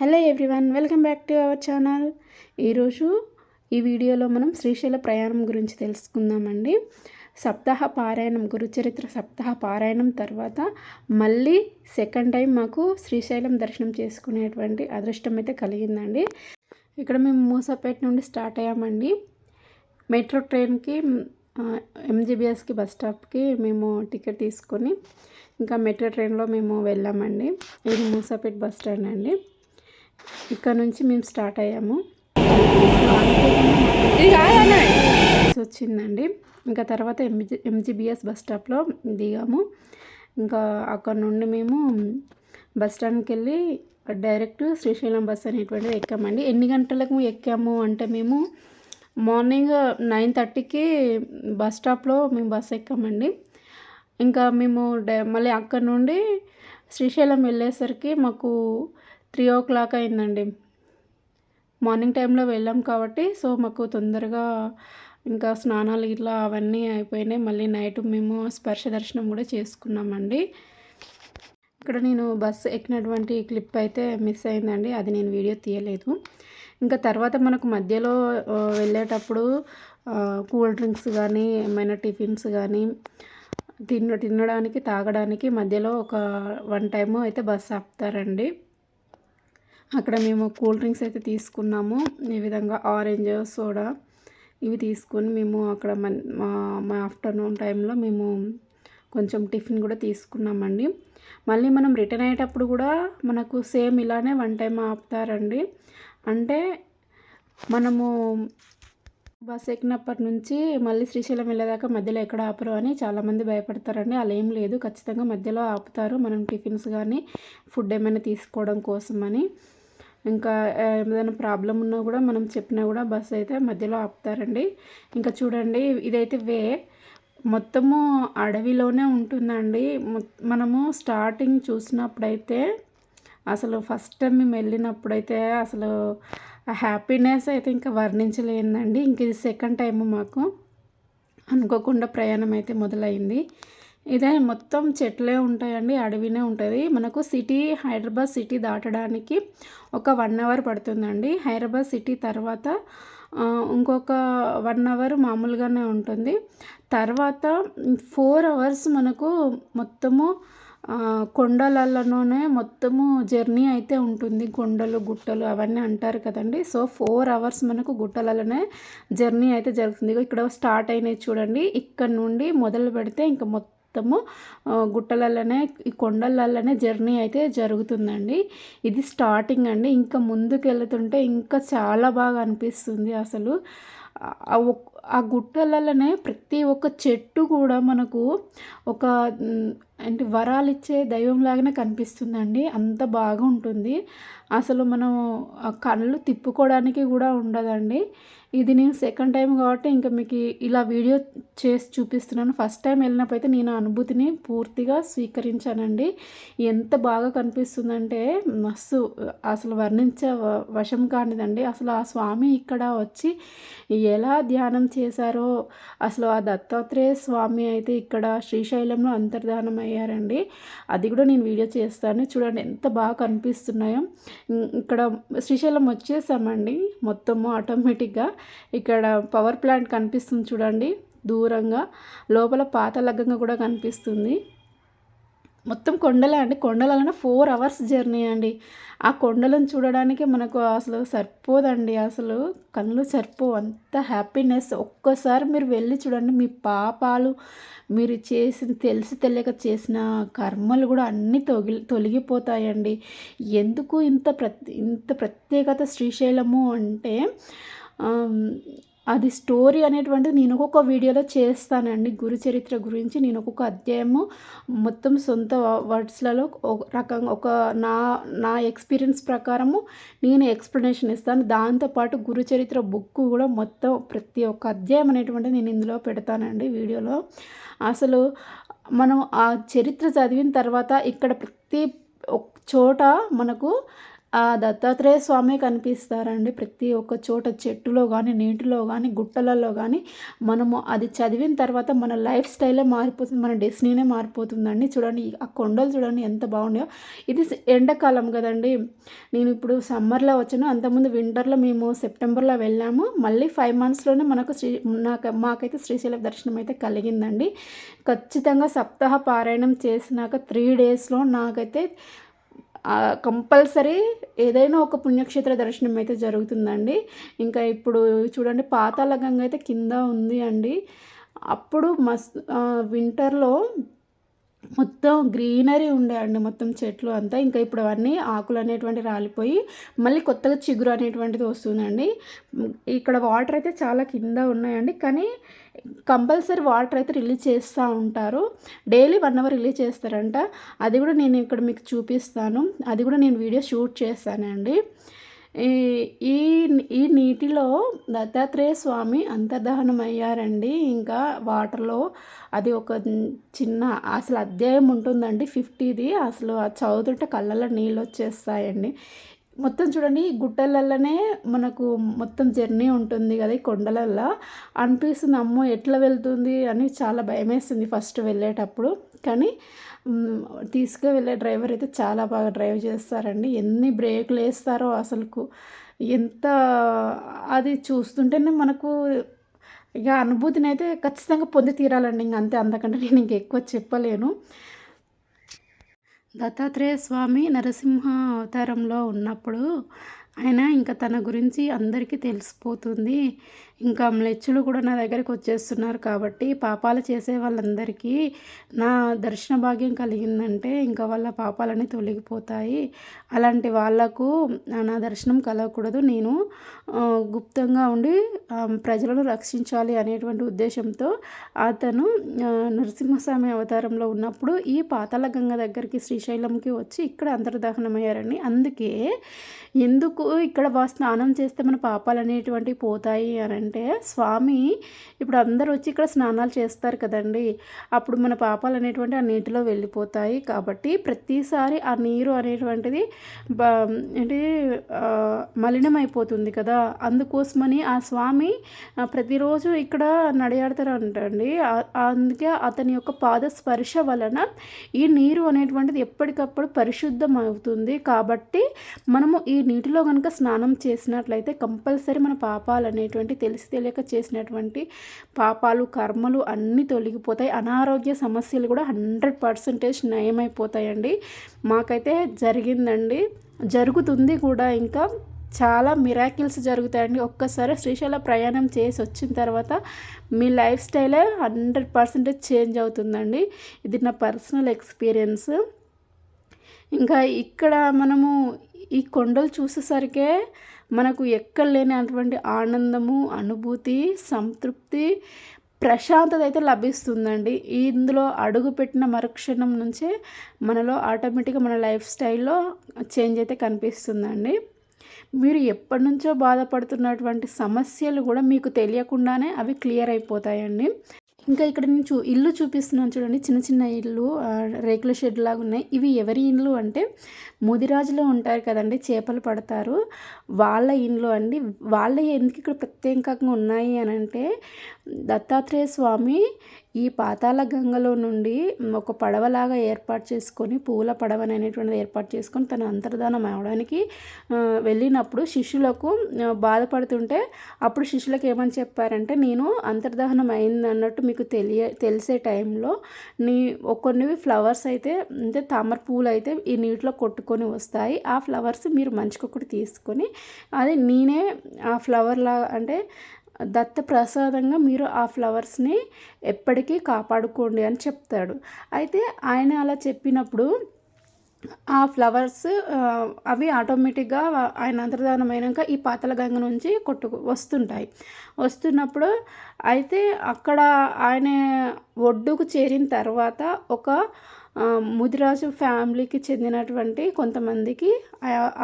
Hello everyone welcome back to our channel. ఈరోజు ఈ వీడియోలో మనం శ్రీశైల ప్రయాణం గురించి తెలుసుకుందామండి. సప్తాహ పారాయణం గురుచరిత్ర సప్తాహ పారాయణం తర్వాత మళ్ళీ సెకండ్ టైం మాకు శ్రీశైలం దర్శనం చేసుకునేటువంటి అదృష్టం అయితే కలిగిందండి. ఇక్కడ మేము మూసాపేట నుండి స్టార్ట్ అయ్యామండి. మెట్రో ట్రైన్కి ఎంజీబీఎస్కి బస్ స్టాప్కి మేము టికెట్ తీసుకొని ఇంకా మెట్రో ట్రైన్లో మేము వెళ్ళామండి. ఇది మూసాపేట బస్ స్టాండ్ అండి. ఇక్కడ నుంచి మేము స్టార్ట్ అయ్యాము. వచ్చిందండి. ఇంకా తర్వాత ఎంజి ఎంజీబీఎస్ బస్ స్టాప్లో దిగాము. ఇంకా అక్కడ నుండి మేము బస్ స్టాండ్కి వెళ్ళి డైరెక్ట్ శ్రీశైలం బస్ అనేటువంటిది ఎక్కామండి. ఎన్ని గంటలకు ఎక్కాము అంటే మేము మార్నింగ్ నైన్ థర్టీకి బస్ స్టాప్లో మేము బస్ ఎక్కామండి. ఇంకా మేము మళ్ళీ అక్కడ నుండి శ్రీశైలం వెళ్ళేసరికి మాకు త్రీ ఓ క్లాక్ అయిందండి. మార్నింగ్ టైంలో వెళ్ళాం కాబట్టి సో మాకు తొందరగా ఇంకా స్నానాలు ఇట్లా అవన్నీ అయిపోయినాయి. మళ్ళీ నైట్ మేము స్పర్శ దర్శనం కూడా చేసుకున్నామండి. ఇక్కడ నేను బస్సు ఎక్కినటువంటి క్లిప్ అయితే మిస్ అయిందండి. అది నేను వీడియో తీయలేదు. ఇంకా తర్వాత మనకు మధ్యలో వెళ్ళేటప్పుడు కూల్ డ్రింక్స్ కానీ ఏమైనా టిఫిన్స్ కానీ తిన్న తినడానికి తాగడానికి మధ్యలో ఒక వన్ టైము అయితే బస్సు ఆపుతారండి. అక్కడ మేము కూల్ డ్రింక్స్ అయితే తీసుకున్నాము. ఈ విధంగా ఆరెంజ్ సోడా ఇవి తీసుకొని మేము అక్కడ మా ఆఫ్టర్నూన్ టైంలో మేము కొంచెం టిఫిన్ కూడా తీసుకున్నామండి. మళ్ళీ మనం రిటర్న్ అయ్యేటప్పుడు కూడా మనకు సేమ్ ఇలానే వన్ టైం ఆపుతారండి. అంటే మనము బస్ ఎక్కినప్పటి నుంచి మళ్ళీ శ్రీశైలం వెళ్ళేదాకా మధ్యలో ఎక్కడ ఆపరు అని చాలామంది భయపడతారండి. అలా ఏం లేదు. ఖచ్చితంగా మధ్యలో ఆపుతారు. మనం టిఫిన్స్ కానీ ఫుడ్ ఏమైనా తీసుకోవడం కోసమని. ఇంకా ఏదైనా ప్రాబ్లం ఉన్నా కూడా మనం చెప్పినా కూడా బస్సు అయితే మధ్యలో ఆపుతారండి. ఇంకా చూడండి ఇదైతే వే. మొత్తము అడవిలోనే ఉంటుందండి. మనము స్టార్టింగ్ చూసినప్పుడైతే అసలు ఫస్ట్ టైం మేము వెళ్ళినప్పుడైతే అసలు హ్యాపీనెస్ అయితే ఇంకా వర్ణించలేదండి. ఇంక ఇది సెకండ్ టైం మాకు. అనుకోకుండా ప్రయాణం అయితే మొదలైంది. ఇదే మొత్తం చెట్లే ఉంటాయండి అడవినే ఉంటుంది. మనకు సిటీ హైదరాబాద్ సిటీ దాటడానికి ఒక వన్ అవర్ పడుతుందండి. హైదరాబాద్ సిటీ తర్వాత ఇంకొక వన్ అవర్ మామూలుగానే ఉంటుంది. తర్వాత ఫోర్ అవర్స్ మనకు మొత్తము కొండలలోనే మొత్తము జర్నీ అయితే ఉంటుంది. కొండలు గుట్టలు అవన్నీ అంటారు కదండి. సో ఫోర్ అవర్స్ మనకు గుట్టలలోనే జర్నీ అయితే జరుగుతుంది. ఇక్కడ స్టార్ట్ అయినాయి చూడండి. ఇక్కడ నుండి మొదలు పెడితే ఇంకా మొత్తం మొత్తము గుట్టలలోనే ఈ కొండలలోనే జర్నీ అయితే జరుగుతుందండి. ఇది స్టార్టింగ్ అండి. ఇంకా ముందుకు వెళ్తుంటే ఇంకా చాలా బాగా అనిపిస్తుంది అసలు. ఆ గుట్టలలోనే ప్రతి ఒక్క చెట్టు కూడా మనకు ఒక అంటే వరాలు ఇచ్చే దైవంలాగానే కనిపిస్తుందండి. అంత బాగా ఉంటుంది అసలు మనం కళ్ళు తిప్పుకోవడానికి కూడా ఉండదండి. ఇది నేను సెకండ్ టైం కాబట్టి ఇంకా మీకు ఇలా వీడియో చేసి చూపిస్తున్నాను. ఫస్ట్ టైం వెళ్ళినప్పుడు అయితే నేను అనుభూతిని పూర్తిగా స్వీకరించానండి. ఎంత బాగా కనిపిస్తుందంటే మస్తు అసలు వర్ణించ వశం కానిదండి. అసలు ఆ స్వామి ఇక్కడ వచ్చి ఎలా ధ్యానం చేశారో అసలు ఆ దత్తాత్రేయ స్వామి అయితే ఇక్కడ శ్రీశైలంలో అంతర్ధానం అయ్యారండి అది కూడా నేను వీడియో చేస్తాను. చూడండి ఎంత బాగా కనిపిస్తున్నాయో. ఇక్కడ శ్రీశైలం వచ్చేసామండి. మొత్తము ఆటోమేటిక్గా ఇక్కడ పవర్ ప్లాంట్ కనిపిస్తుంది చూడండి. దూరంగా లోపల పాత లగ్గంగా కూడా కనిపిస్తుంది. మొత్తం కొండలే అండి. కొండలలోనే ఫోర్ అవర్స్ జర్నీ అండి. ఆ కొండలను చూడడానికి మనకు అసలు సరిపోదండి. అసలు కళ్ళు సరిపో అంత హ్యాపీనెస్ ఒక్కసారి మీరు వెళ్ళి చూడండి. మీ పాపాలు మీరు చేసిన తెలిసి తెలియక చేసిన కర్మలు కూడా అన్నీ తొగి తొలగిపోతాయండి. ఎందుకు ఇంత ప్రత్ ఇంత ప్రత్యేకత శ్రీశైలము అంటే అది స్టోరీ అనేటువంటిది నేను ఒక్కొక్క వీడియోలో చేస్తానండి. గురు చరిత్ర గురించి నేను ఒక్కొక్క అధ్యాయము మొత్తం సొంత వర్డ్స్లలో ఒక రకంగా ఒక నా నా ఎక్స్పీరియన్స్ ప్రకారము నేను ఎక్స్ప్లెనేషన్ ఇస్తాను. దాంతోపాటు గురు చరిత్ర బుక్ కూడా మొత్తం ప్రతి ఒక్క అధ్యాయం అనేటువంటిది నేను ఇందులో పెడతానండి వీడియోలో. అసలు మనం ఆ చరిత్ర చదివిన తర్వాత ఇక్కడ ప్రతి చోట మనకు ఆ దత్తాత్రేయ స్వామి కనిపిస్తారండి. ప్రతి ఒక్క చోట చెట్టులో కానీ నీటిలో కానీ గుట్టలలో కానీ మనము అది చదివిన తర్వాత మన లైఫ్ స్టైలే మారిపోతుంది. మన డెస్టినీనే మారిపోతుందండి. చూడండి ఆ కొండలు చూడండి ఎంత బాగున్నాయో. ఇది ఎండాకాలం కదండి. నేను ఇప్పుడు సమ్మర్లో వచ్చాను. అంతకుముందు వింటర్లో మేము సెప్టెంబర్లో వెళ్ళాము. మళ్ళీ ఫైవ్ మంత్స్లోనే మనకు శ్రీ నాకు మాకైతే శ్రీశైలం దర్శనం అయితే కలిగిందండి. ఖచ్చితంగా సప్తాహ పారాయణం చేసినాక త్రీ డేస్లో నాకైతే కంపల్సరీ ఏదైనా ఒక పుణ్యక్షేత్ర దర్శనం అయితే జరుగుతుందండి. ఇంకా ఇప్పుడు చూడండి పాతాళ గంగ అయితే కింద ఉంది అండి. అప్పుడు మస్త్ వింటర్లో మొత్తం గ్రీనరీ ఉండే అండి మొత్తం చెట్లు అంతా. ఇంకా ఇప్పుడు అవన్నీ ఆకులు అనేటువంటి రాలిపోయి మళ్ళీ కొత్తగా చిగురు అనేటువంటిది వస్తుందండి. ఇక్కడ వాటర్ అయితే చాలా కింద ఉన్నాయండి. కానీ కంపల్సరీ వాటర్ అయితే రిలీజ్ చేస్తూ ఉంటారు. డైలీ వన్ అవర్ రిలీజ్ చేస్తారంట. అది కూడా నేను ఇక్కడ మీకు చూపిస్తాను. అది కూడా నేను వీడియో షూట్ చేస్తానండి. ఈ ఈ ఈ నీటిలో దత్తాత్రేయ స్వామి అంతర్దహనం అయ్యారండి ఇంకా వాటర్లో అది ఒక చిన్న అసలు అధ్యాయం ఉంటుందండి ఫిఫ్టీది. అసలు ఆ చదువుతుంటే కళ్ళల్లో నీళ్ళు వచ్చేస్తాయండి. మొత్తం చూడండి గుట్టలల్లనే మనకు మొత్తం జర్నీ ఉంటుంది కదా ఈ కొండలల్లో. అనిపిస్తుంది అమ్మో ఎట్లా వెళ్తుంది అని చాలా భయం వేస్తుంది ఫస్ట్ వెళ్ళేటప్పుడు. కానీ తీసుకువెళ్ళే డ్రైవర్ అయితే చాలా బాగా డ్రైవ్ చేస్తారండి. ఎన్ని బ్రేకులు వేస్తారో అసలుకు. ఎంత అది చూస్తుంటేనే మనకు ఇక అనుభూతిని అయితే ఖచ్చితంగా పొంది తీరాలండి ఇంక అంతే. అంతకంటే నేను ఇంకెక్కువ చెప్పలేను. దత్తాత్రేయ స్వామి నరసింహ అవతారంలో ఉన్నప్పుడు ఆయన ఇంకా తన గురించి అందరికీ తెలిసిపోతుంది. ఇంకా మ్లెచ్చులు కూడా నా దగ్గరికి వచ్చేస్తున్నారు కాబట్టి పాపాలు చేసే వాళ్ళందరికీ నా దర్శన భాగ్యం కలిగిందంటే ఇంకా వాళ్ళ పాపాలన్నీ తొలగిపోతాయి. అలాంటి వాళ్ళకు నా దర్శనం కలగకూడదు. నేను గుప్తంగా ఉండి ప్రజలను రక్షించాలి అనేటువంటి ఉద్దేశంతో అతను నరసింహస్వామి అవతారంలో ఉన్నప్పుడు ఈ పాతాళ గంగ దగ్గరికి శ్రీశైలంకి వచ్చి ఇక్కడ అంతర్దహనమయ్యారని. అందుకే ఎందుకు ఇక్కడ స్నానం చేస్తే మన పాపాలు అనేటువంటివి పోతాయి అని అంటే స్వామి ఇప్పుడు అందరూ వచ్చి ఇక్కడ స్నానాలు చేస్తారు కదండి. అప్పుడు మన పాపాలు అనేటువంటి ఆ నీటిలో వెళ్ళిపోతాయి. కాబట్టి ప్రతిసారి ఆ నీరు అనేటువంటిది ఏంటి మలినమైపోతుంది కదా. అందుకోసమని ఆ స్వామి ప్రతిరోజు ఇక్కడ నడియాడతారు అంటండి అందుకే అతని యొక్క పాద స్పర్శ వలన ఈ నీరు అనేటువంటిది ఎప్పటికప్పుడు పరిశుద్ధం అవుతుంది కాబట్టి మనము ఈ నీటిలో కనుక స్నానం చేసినట్లయితే కంపల్సరీ మన పాపాలు అనేటువంటి తెలిసి తెలియక చేసినటువంటి పాపాలు కర్మలు అన్నీ తొలగిపోతాయి. అనారోగ్య సమస్యలు కూడా హండ్రెడ్ పర్సెంటేజ్ నయమైపోతాయండి. మాకైతే జరిగిందండి. జరుగుతుంది కూడా ఇంకా. చాలా మిరాకిల్స్ జరుగుతాయండి. ఒక్కసారి శ్రీశైల ప్రయాణం చేసి వచ్చిన తర్వాత మీ లైఫ్ స్టైలే హండ్రెడ్ పర్సెంటేజ్ చేంజ్ అవుతుందండి. ఇది నా పర్సనల్ ఎక్స్పీరియన్స్. ఇంకా ఇక్కడ మనము ఈ కొండలు చూసేసరికే మనకు ఎక్కడ లేనటువంటి ఆనందము అనుభూతి సంతృప్తి ప్రశాంతత అయితే లభిస్తుందండి. ఇందులో అడుగు పెట్టిన మరుక్షణం నుంచే మనలో ఆటోమేటిక్గా మన లైఫ్ స్టైల్లో చేంజ్ అయితే కనిపిస్తుందండి. మీరు ఎప్పటి నుంచో బాధపడుతున్నటువంటి సమస్యలు కూడా మీకు తెలియకుండానే అవి క్లియర్ అయిపోతాయండి. ఇంకా ఇక్కడ నేను చూ ఇల్లు చూపిస్తున్నాను చూడండి. చిన్న చిన్న ఇల్లు రేకుల షెడ్ లాగా ఉన్నాయి. ఇవి ఎవరి ఇండ్లు అంటే ముదిరాజులో ఉంటారు కదండి చేపలు పడతారు. వాళ్ళ ఇండ్లు అండి. వాళ్ళ ఎందుకు ఇక్కడ ప్రత్యేకంగా ఉన్నాయి అని అంటే దత్తాత్రేయ స్వామి ఈ పాతాళ గంగలో నుండి ఒక పడవలాగా ఏర్పాటు చేసుకొని పూల పడవ అనేటువంటిది ఏర్పాటు చేసుకొని తన అంతర్ధానం అవడానికి వెళ్ళినప్పుడు శిష్యులకు బాధపడుతుంటే అప్పుడు శిష్యులకు ఏమని చెప్పారంటే నేను అంతర్ధానం అయింది అన్నట్టు మీకు తెలియ తెలిసే టైంలో నీ కొన్ని ఫ్లవర్స్ అయితే అంటే తామర పూలు అయితే ఈ నీటిలో కొట్టుకొని వస్తాయి. ఆ ఫ్లవర్స్ మీరు మంచికొకటి తీసుకొని అది నేనే ఆ ఫ్లవర్లా అంటే దత్త ప్రసాదంగా మీరు ఆ ఫ్లవర్స్ని ఎప్పటికీ కాపాడుకోండి అని చెప్తాడు. అయితే ఆయన అలా చెప్పినప్పుడు ఆ ఫ్లవర్స్ అవి ఆటోమేటిక్గా ఆయన అంతర్ధానమైనాక ఈ పాతల గంగ నుంచి కొట్టు వస్తుంటాయి. వస్తున్నప్పుడు అయితే అక్కడ ఆయన ఒడ్డుకు చేరిన తర్వాత ఒక ముదిరాజు ఫ్యామిలీకి చెందినటువంటి కొంతమందికి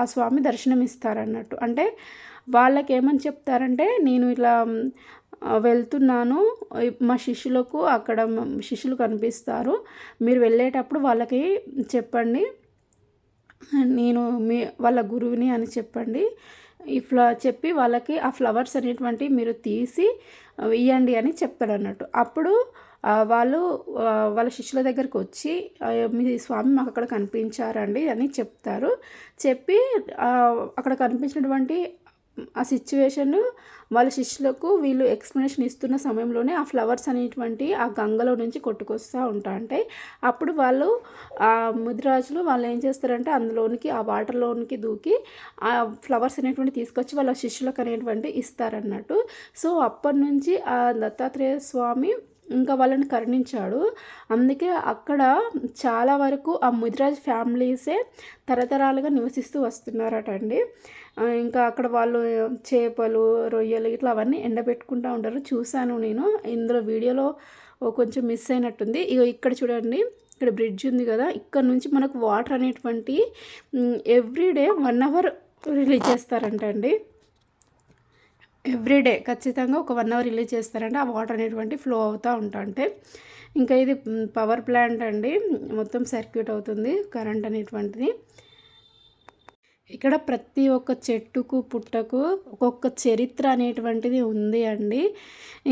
ఆ స్వామి దర్శనం ఇస్తారన్నట్టు అంటే వాళ్ళకి ఏమని చెప్తారంటే నేను ఇలా వెళ్తున్నాను. మా శిష్యులకు అక్కడ శిష్యులు కనిపిస్తారు. మీరు వెళ్ళేటప్పుడు వాళ్ళకి చెప్పండి. నేను మీ వాళ్ళ గురువుని అని చెప్పండి. ఇట్లా చెప్పి వాళ్ళకి ఆ ఫ్లవర్స్ అనేటువంటి మీరు తీసి ఇవ్వండి అని చెప్తాడు అన్నట్టు. అప్పుడు వాళ్ళు వాళ్ళ శిష్యుల దగ్గరికి వచ్చి మీ స్వామి మాకు అక్కడ కనిపించారండి అని చెప్తారు. చెప్పి అక్కడ కనిపించినటువంటి ఆ సిచ్యువేషన్ వాళ్ళ శిష్యులకు వీళ్ళు ఎక్స్ప్లెనేషన్ ఇస్తున్న సమయంలోనే ఆ ఫ్లవర్స్ అనేటువంటి ఆ గంగలో నుంచి కొట్టుకొస్తూ ఉంటా. అంటే అప్పుడు వాళ్ళు ఆ ముదిరాజులు వాళ్ళు ఏం చేస్తారంటే అందులోనికి ఆ వాటర్లోనికి దూకి ఆ ఫ్లవర్స్ అనేటువంటి తీసుకొచ్చి వాళ్ళ శిష్యులకు అనేటువంటి ఇస్తారన్నట్టు. సో అప్పటి నుంచి ఆ దత్తాత్రేయ స్వామి ఇంకా వాళ్ళని కరుణించాడు. అందుకే అక్కడ చాలా వరకు ఆ ముదిరాజ్ ఫ్యామిలీసే తరతరాలుగా నివసిస్తూ వస్తున్నారట అండి ఇంకా అక్కడ వాళ్ళు చేపలు రొయ్యలు ఇట్లా అవన్నీ ఎండబెట్టుకుంటూ ఉంటారు. చూశాను నేను. ఇందులో వీడియోలో కొంచెం మిస్ అయినట్టుంది. ఇక ఇక్కడ చూడండి. ఇక్కడ బ్రిడ్జ్ ఉంది కదా. ఇక్కడ నుంచి మనకు వాటర్ అనేటువంటి ఎవ్రీడే వన్ అవర్ రిలీజ్ చేస్తారంట అండి ఎవ్రీడే ఖచ్చితంగా ఒక వన్ అవర్ రిలీజ్ చేస్తారంటే ఆ వాటర్ అనేటువంటి ఫ్లో అవుతూ ఉంటా ఇంకా ఇది పవర్ ప్లాంట్ అండి. మొత్తం సర్క్యూట్ అవుతుంది కరెంట్ అనేటువంటిది. ఇక్కడ ప్రతి ఒక్క చెట్టుకు పుట్టకు ఒక్కొక్క చరిత్ర అనేటువంటిది ఉంది అండి.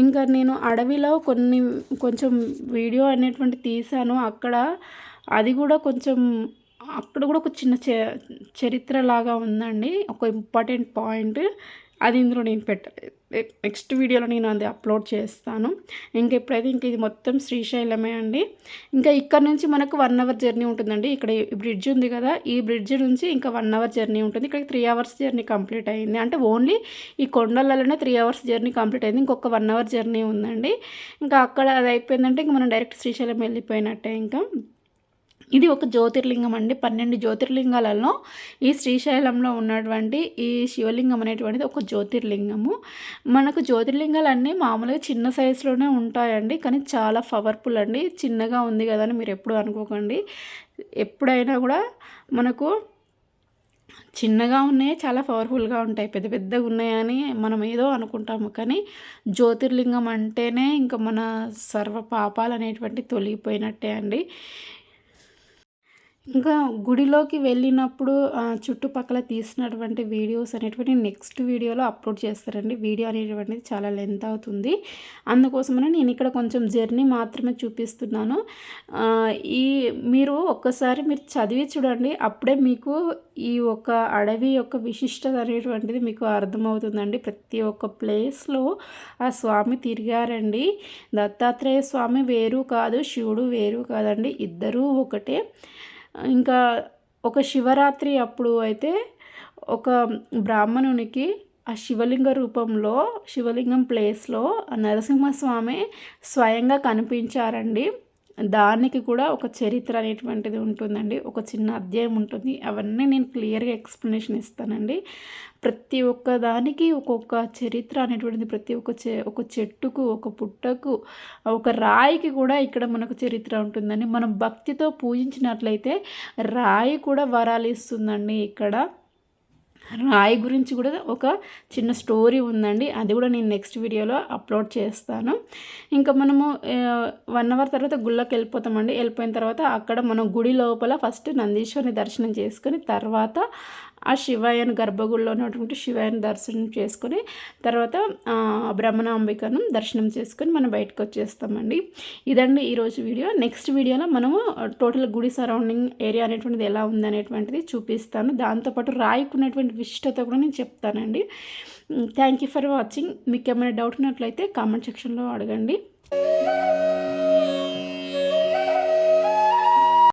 ఇంకా నేను అడవిలో కొన్ని కొంచెం వీడియో అనేటువంటి తీసాను అక్కడ అది కూడా కొంచెం అక్కడ కూడా ఒక చిన్న చరిత్ర లాగా ఉందండి. ఒక ఇంపార్టెంట్ పాయింట్. అది ఇందులో నేను పెట్ట నెక్స్ట్ వీడియోలో నేను అది అప్లోడ్ చేస్తాను. ఇంకెప్పుడైతే ఇంక ఇది మొత్తం శ్రీశైలమే అండి. ఇంకా ఇక్కడ నుంచి మనకు వన్ అవర్ జర్నీ ఉంటుందండి. ఇక్కడ బ్రిడ్జ్ ఉంది కదా ఈ బ్రిడ్జ్ నుంచి ఇంకా వన్ అవర్ జర్నీ ఉంటుంది. ఇక్కడ త్రీ అవర్స్ జర్నీ కంప్లీట్ అయింది. అంటే ఓన్లీ ఈ కొండలలోనే త్రీ అవర్స్ జర్నీ కంప్లీట్ అయింది. ఇంకొక వన్ అవర్ జర్నీ ఉందండి. ఇంకా అక్కడ అది అయిపోయిందంటే ఇంక మనం డైరెక్ట్ శ్రీశైలం వెళ్ళిపోయినట్టే ఇంకా. ఇది ఒక జ్యోతిర్లింగం అండి. పన్నెండు జ్యోతిర్లింగాలలో ఈ శ్రీశైలంలో ఉన్నటువంటి ఈ శివలింగం అనేటువంటిది ఒక జ్యోతిర్లింగము. మనకు జ్యోతిర్లింగాలన్నీ మామూలుగా చిన్న సైజులోనే ఉంటాయండి. కానీ చాలా పవర్ఫుల్ అండి. చిన్నగా ఉంది కదా అని మీరు ఎప్పుడు అనుకోకండి. ఎప్పుడైనా కూడా మనకు చిన్నగా ఉన్నాయి చాలా పవర్ఫుల్గా ఉంటాయి. పెద్ద పెద్దగా ఉన్నాయని మనం ఏదో అనుకుంటాము. కానీ జ్యోతిర్లింగం అంటేనే ఇంకా మన సర్వ పాపాలు అనేటువంటి తొలగిపోయినట్టే అండి. ఇంకా గుడిలోకి వెళ్ళినప్పుడు చుట్టుపక్కల తీసినటువంటి వీడియోస్ అనేటువంటి నెక్స్ట్ వీడియోలో అప్లోడ్ చేస్తారండి వీడియో అనేటువంటిది చాలా లెంత్ అవుతుంది. అందుకోసమని నేను ఇక్కడ కొంచెం జర్నీ మాత్రమే చూపిస్తున్నాను. ఈ మీరు ఒక్కసారి మీరు చదివి చూడండి. అప్పుడే మీకు ఈ ఒక అడవి యొక్క విశిష్టత అనేటువంటిది మీకు అర్థమవుతుందండి. ప్రతి ఒక్క ప్లేస్లో ఆ స్వామి తిరిగారండి. దత్తాత్రేయ స్వామి వేరు కాదు శివుడు వేరు కాదండి. ఇద్దరూ ఒకటే. ఇంకా ఒక శివరాత్రి అప్పుడు అయితే ఒక బ్రాహ్మణునికి ఆ శివలింగ రూపంలో శివలింగం ప్లేస్లో నరసింహస్వామి స్వయంగా కనిపించారండి. దానికి కూడా ఒక చరిత్ర అనేటువంటిది ఉంటుందండి. ఒక చిన్న అధ్యాయం ఉంటుంది. అవన్నీ నేను క్లియర్గా ఎక్స్ప్లెనేషన్ ఇస్తానండి. ప్రతి ఒక్క దానికి ఒక్కొక్క చరిత్ర అనేటువంటిది ప్రతి ఒక్క చె ఒక చెట్టుకు ఒక పుట్టకు ఒక రాయికి కూడా ఇక్కడ మనకు చరిత్ర ఉంటుందండి. మనం భక్తితో పూజించినట్లయితే రాయి కూడా వరాలు ఇస్తుందండి ఇక్కడ. రాయి గురించి కూడా ఒక చిన్న స్టోరీ ఉందండి. అది కూడా నేను నెక్స్ట్ వీడియోలో అప్లోడ్ చేస్తాను. ఇంకా మనము వన్ అవర్ తర్వాత గుళ్ళకి వెళ్ళిపోతామండి. వెళ్ళిపోయిన తర్వాత అక్కడ మనం గుడి లోపల ఫస్ట్ నందీశ్వరిని దర్శనం చేసుకొని తర్వాత ఆ శివాయను గర్భగుడిలో ఉన్నటువంటి శివయ్యను దర్శనం చేసుకొని తర్వాత బ్రహ్మణాంబికను దర్శనం చేసుకొని మనం బయటకు వచ్చేస్తామండి. ఇదండి ఈరోజు వీడియో. నెక్స్ట్ వీడియోలో మనము టోటల్ గుడి సరౌండింగ్ ఏరియా అనేటువంటిది ఎలా ఉందనేటువంటిది చూపిస్తాను. దాంతోపాటు రాయికున్నటువంటి విశిష్టత కూడా నేను చెప్తానండి. Thank you for watching. మీకు ఏమైనా డౌట్ ఉన్నట్లయితే కామెంట్ సెక్షన్లో అడగండి.